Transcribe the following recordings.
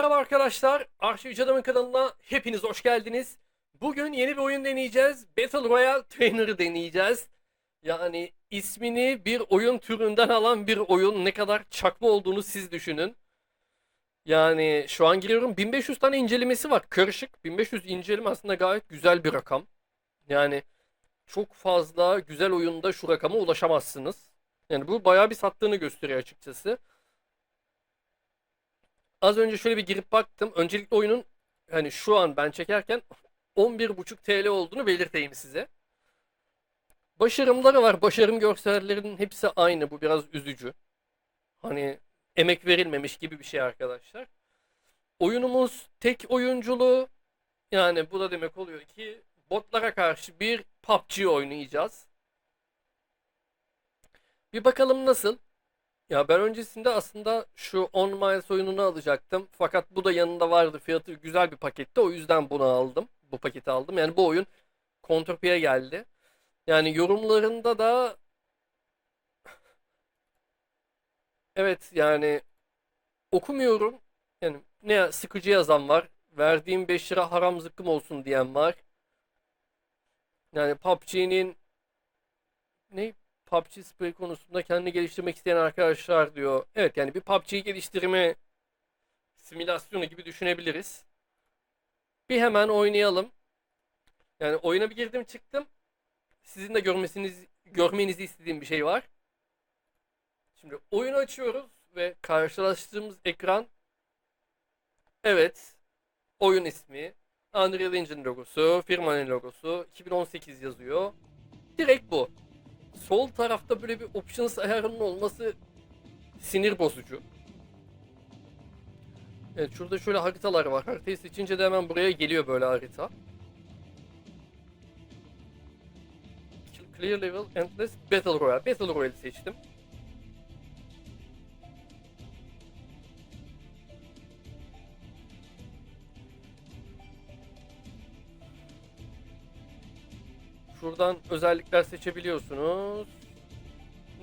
Merhaba arkadaşlar, Arşivci Adam'ın kanalına hepiniz hoş geldiniz. Bugün yeni bir oyun deneyeceğiz. Battle Royale Trainer'ı deneyeceğiz. Yani ismini bir oyun türünden alan bir oyun ne kadar çakma olduğunu siz düşünün. Yani şu an giriyorum 1500 tane incelemesi var. Karışık 1500 inceleme aslında gayet güzel bir rakam. Yani çok fazla güzel oyunda şu rakama ulaşamazsınız. Yani bu bayağı bir sattığını gösteriyor açıkçası. Az önce şöyle bir girip baktım. Öncelikle oyunun hani şu an ben çekerken 11.5 TL olduğunu belirteyim size. Başarımları var. Başarım görsellerinin hepsi aynı. Bu biraz üzücü. Hani emek verilmemiş gibi bir şey arkadaşlar. Oyunumuz tek oyunculu. Yani bu da demek oluyor ki botlara karşı bir PUBG oynayacağız. Bir bakalım nasıl. Ya ben öncesinde aslında şu 10 Miles oyununu alacaktım. Fakat bu da yanında vardı. Fiyatı güzel bir paketti. O yüzden bunu aldım. Bu paketi aldım. Yani bu oyun Counterpi'ye geldi. Yani yorumlarında da evet yani okumuyorum. Yani ne sıkıcı yazan var. Verdiğim 5 lira haram zıkkım olsun diyen var. Yani PUBG'nin ne PUBG Spray konusunda kendini geliştirmek isteyen arkadaşlar diyor. Evet yani bir PUBG geliştirme simülasyonu gibi düşünebiliriz. Bir hemen oynayalım. Yani oyuna bir girdim çıktım. Sizin de görmesiniz, görmenizi istediğim bir şey var. Şimdi oyunu açıyoruz ve karşılaştığımız ekran evet oyun ismi Unreal Engine logosu, firmanın logosu 2018 yazıyor. Direkt bu sol tarafta böyle bir options ayarının olması sinir bozucu. Evet şurada şöyle haritalar var. Haritayı seçince de hemen buraya geliyor böyle harita. Clear Level Endless Battle Royale. Battle Royale seçtim. Şuradan özellikler seçebiliyorsunuz.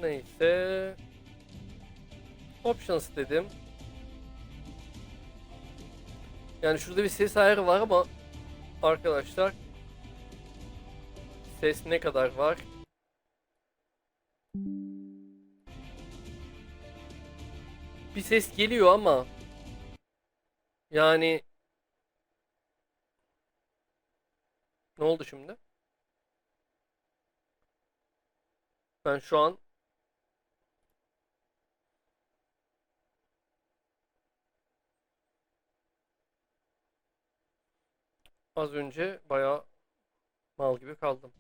Neyse. Options dedim. Yani şurada bir ses ayarı var ama arkadaşlar ses ne kadar var? Bir ses geliyor ama yani ne oldu şimdi? Ben şu an az önce bayağı mal gibi kaldım.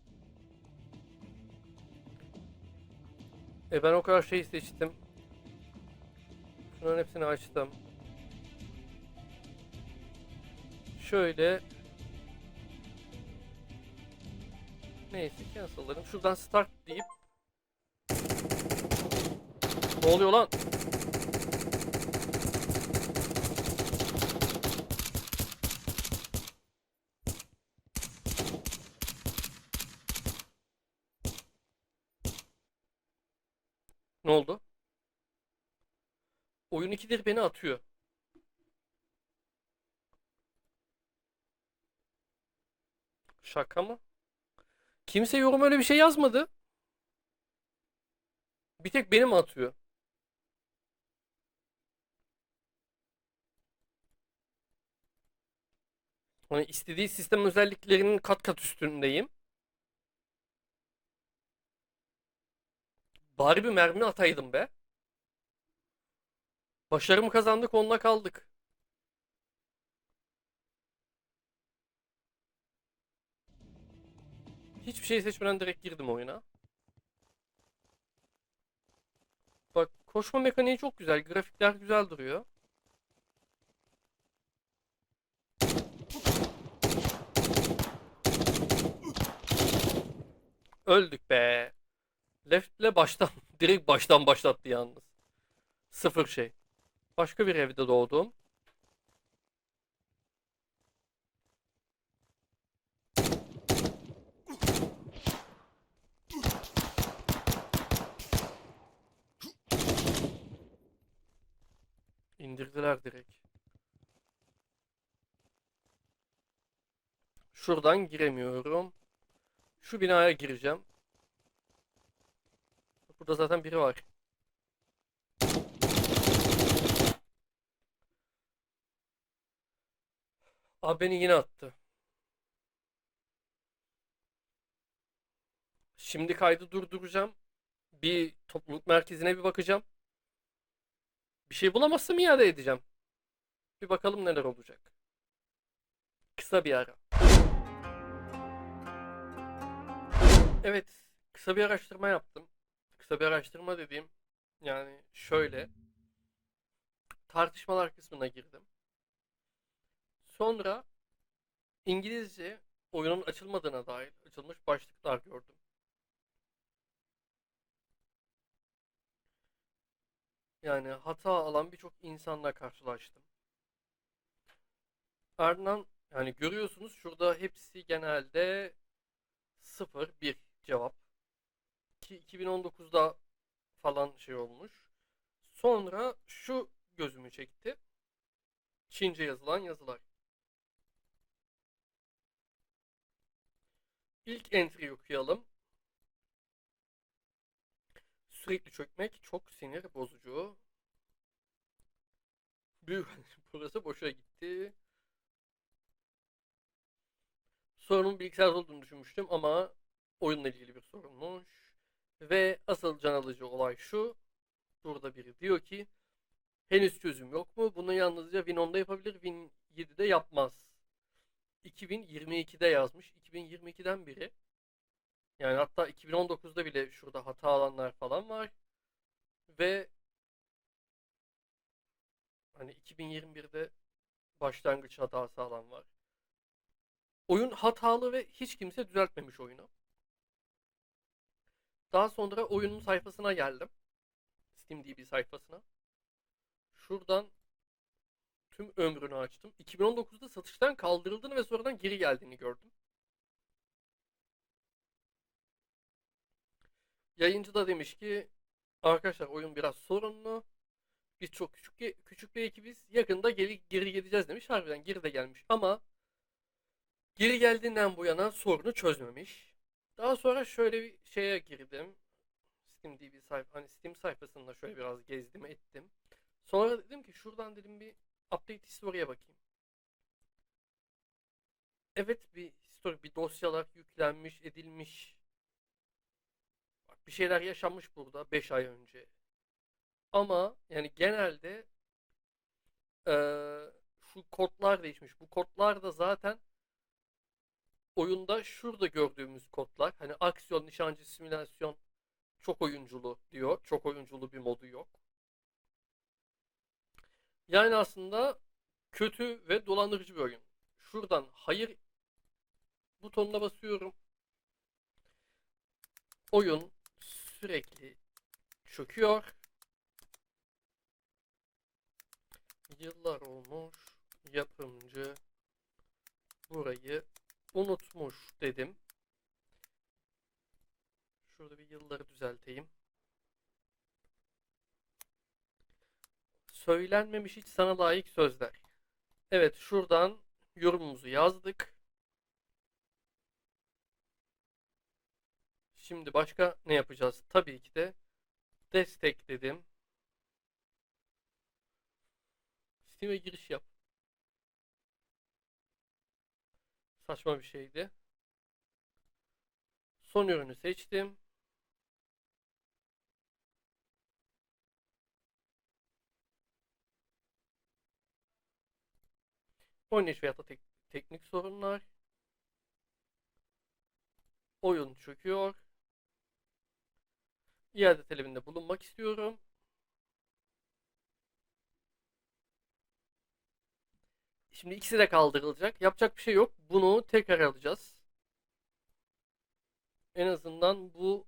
E ben o kadar şey seçtim. Şunların hepsini açtım. Şöyle Neyse cancel'larım. Şuradan start deyip Ne oluyor lan? Ne oldu? Oyun ikidir beni atıyor. Şaka mı? Kimse yorum öyle bir şey yazmadı. Bir tek benim atıyor. Hani istediği sistem özelliklerinin kat kat üstündeyim. Bari bir mermi ataydım be. Başarımı kazandık onunla kaldık. Hiçbir şey seçmeden direkt girdim oyuna. Bak koşma mekaniği çok güzel. Grafikler güzel duruyor. Öldük be. Left'le baştan, direkt baştan başlattı yalnız. Sıfır şey. Başka bir evde doğdum. İndirdiler direkt. Şuradan giremiyorum. Şu binaya gireceğim. Burada zaten biri var. Abi beni yine attı. Şimdi kaydı durduracağım. Bir topluluk merkezine bir bakacağım. Bir şey bulamazsam iade edeceğim. Bir bakalım neler olacak. Kısa bir ara. Evet, kısa bir araştırma yaptım. Kısa bir araştırma dediğim yani şöyle tartışmalar kısmına girdim. Sonra İngilizce oyunun açılmadığına dair açılmış başlıklar gördüm. Yani hata alan birçok insanla karşılaştım. Ardından yani görüyorsunuz şurada hepsi genelde 0 1 cevap. Ki 2019'da falan şey olmuş. Sonra şu gözümü çekti. Çince yazılan yazılar. İlk entry okuyalım. Sürekli çökmek çok sinir bozucu. Büyük burası boşa gitti. Sorunun bilgisayar olduğunu düşünmüştüm ama oyunla ilgili bir sorunmuş. Ve asıl can alıcı olay şu. Burada biri diyor ki henüz çözüm yok mu? Bunu yalnızca Win 10'da yapabilir, Win 7'de yapmaz. 2022'de yazmış. 2022'den beri. Yani hatta 2019'da bile şurada hata alanlar falan var. Ve hani 2021'de başlangıç hatası alan var. Oyun hatalı ve hiç kimse düzeltmemiş oyunu. Daha sonra oyunun sayfasına geldim. SteamDB sayfasına. Şuradan tüm ömrünü açtım. 2019'da satıştan kaldırıldığını ve sonradan geri geldiğini gördüm. Yayıncı da demiş ki arkadaşlar oyun biraz sorunlu. Biz çok küçük küçük bir ekibiz. Yakında geri, geri geleceğiz demiş. Harbiden geri de gelmiş ama geri geldiğinden bu yana sorunu çözmemiş. Daha sonra şöyle bir şeye girdim. SteamDB sayfa hani Steam sayfasında şöyle biraz gezdim ettim. Sonra dedim ki şuradan dedim bir update history'e bakayım. Evet bir history bir dosyalar yüklenmiş, edilmiş. Bak bir şeyler yaşanmış burada 5 ay önce. Ama yani genelde eee, şu kodlar değişmiş. Bu kodlar da zaten oyunda şurada gördüğümüz kodlar. Hani aksiyon, nişancı, simülasyon, çok oyunculu diyor. Çok oyunculu bir modu yok. Yani aslında kötü ve dolandırıcı bir oyun. Şuradan hayır butonuna basıyorum. Oyun sürekli çöküyor. Yıllar olmuş. Yapımcı burayı unutmuş dedim. Şurada bir yılları düzelteyim. Söylenmemiş hiç sana layık sözler. Evet şuradan yorumumuzu yazdık. Şimdi başka ne yapacağız? Tabii ki de destek dedim. Steam'e giriş yap. Saçma bir şeydi. Son ürünü seçtim. Oynayış veyahut tek- teknik sorunlar. Oyun çöküyor. İade talebinde bulunmak istiyorum. Şimdi ikisi de kaldırılacak. Yapacak bir şey yok. Bunu tekrar alacağız. En azından bu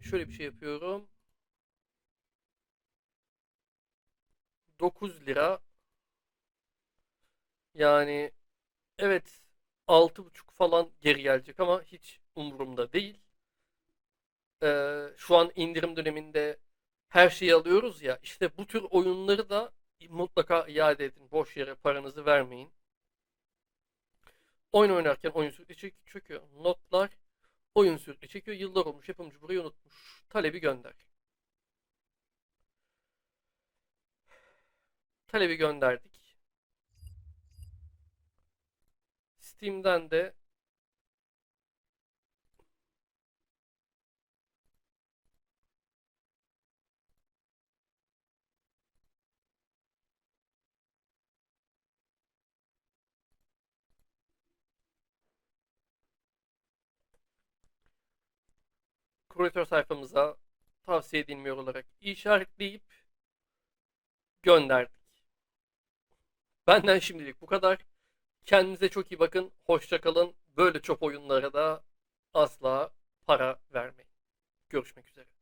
şöyle bir şey yapıyorum. 9 lira. Yani evet 6,5 falan geri gelecek ama hiç umurumda değil. Ee, şu an indirim döneminde her şeyi alıyoruz ya. İşte bu tür oyunları da mutlaka iade edin. Boş yere paranızı vermeyin. Oyun oynarken oyun sürekli çöküyor. Notlar oyun sürekli çekiyor. Yıllar olmuş yapımcı burayı unutmuş. Talebi gönder. Talebi gönderdik. Steam'den de kuratör sayfamıza tavsiye edilmiyor olarak işaretleyip gönderdik. Benden şimdilik bu kadar. Kendinize çok iyi bakın. Hoşça kalın. Böyle çok oyunlara da asla para vermeyin. Görüşmek üzere.